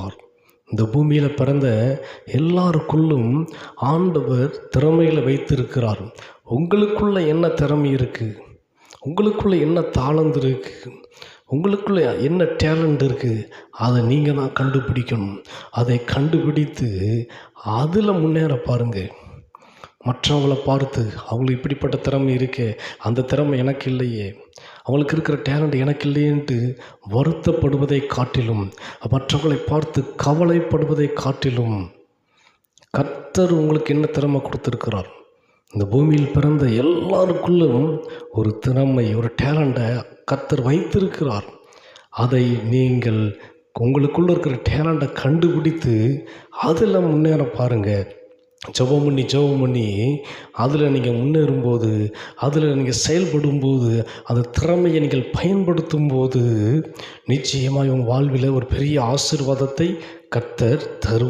வைத்திருப்பார் இந்த பூமியில் பிறந்த எல்லாருக்குள்ளும் ஆண்டவர் திறமையில் வைத்திருக்கிறார். உங்களுக்குள்ள என்ன திறமை இருக்குது உங்களுக்குள்ள என்ன தாளந்து இருக்குது உங்களுக்குள்ள என்ன டேலண்ட் இருக்குது அதை நீங்கள் தான் கண்டுபிடிக்கணும். அதை கண்டுபிடித்து அதில் முன்னேற பாருங்கள் மற்றவங்களை பார்த்து அவங்களுக்கு இப்படிப்பட்ட திறமை இருக்கே. அந்த திறமை எனக்கு இல்லையே. அவங்களுக்கு இருக்கிற டேலண்ட் எனக்கு இல்லையேன்ட்டு வருத்தப்படுவதை காட்டிலும் மற்றவர்களை பார்த்து கவலைப்படுவதை காட்டிலும் கர்த்தர் உங்களுக்கு என்ன திறமை கொடுத்துருக்கிறார்? இந்த பூமியில் பிறந்த எல்லாருக்குள்ளும் ஒரு திறமை ஒரு டேலண்ட்டை கர்த்தர் வைத்திருக்கிறார். அதை நீங்கள் உங்களுக்குள்ளே இருக்கிற டேலண்ட்டை கண்டுபிடித்து அதில் முன்னேற பாருங்கள் ஜெபம் பண்ணி ஜெபம் பண்ணி அதில் நீங்கள் முன்னேறும்போது அதில் நீங்கள் செயல்படும்போது அந்த திறமையை நீங்கள் பயன்படுத்தும் போது நிச்சயமாக உங்கள் வாழ்வில் ஒரு பெரிய ஆசீர்வாதத்தை கர்த்தர் தரும்